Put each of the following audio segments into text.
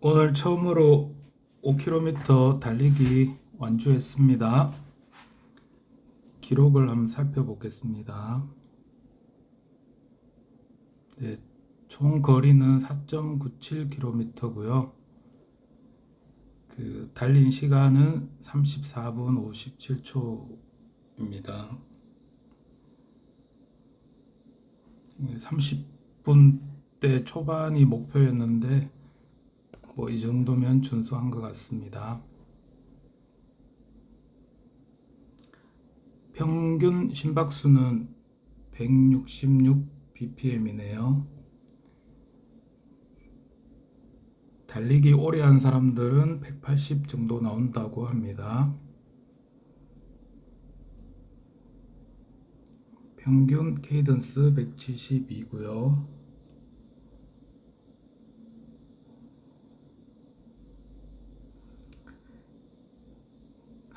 오늘 처음으로 5km 달리기 완주했습니다. 기록을 한번 살펴보겠습니다. 네, 총 거리는 4.97km고요. 그 달린 시간은 34분 57초입니다. 30분대 초반이 목표였는데 뭐 이 정도면 준수한 것 같습니다. 평균 심박수는 166 bpm이네요. 달리기 오래 한 사람들은 180 정도 나온다고 합니다. 평균 케이던스 172고요.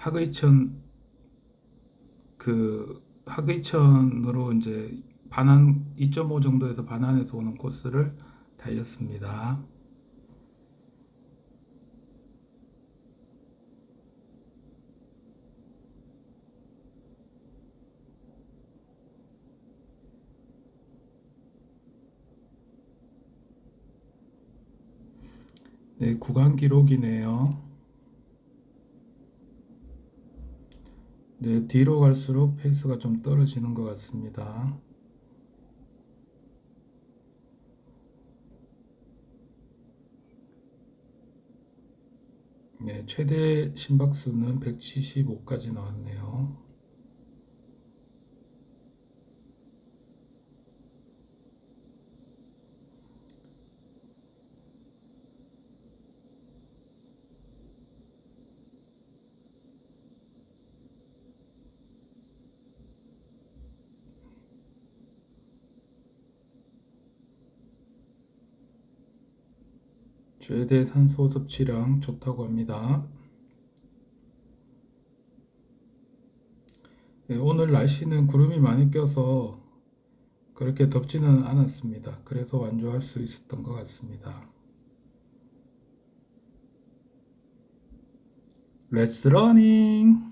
하그이천 그 하그이천으로 이제 반환 2.5 정도에서 반환해서 오는 코스를 달렸습니다. 네, 구간 기록이네요. 네, 뒤로 갈수록 페이스가 좀 떨어지는 것 같습니다. 네, 최대 심박수는 175까지 나왔네요. 최대 산소 섭취량 좋다고 합니다. 네, 오늘 날씨는 구름이 많이 껴서 그렇게 덥지는 않았습니다. 그래서 완주할 수 있었던 것 같습니다. 렛츠 러닝!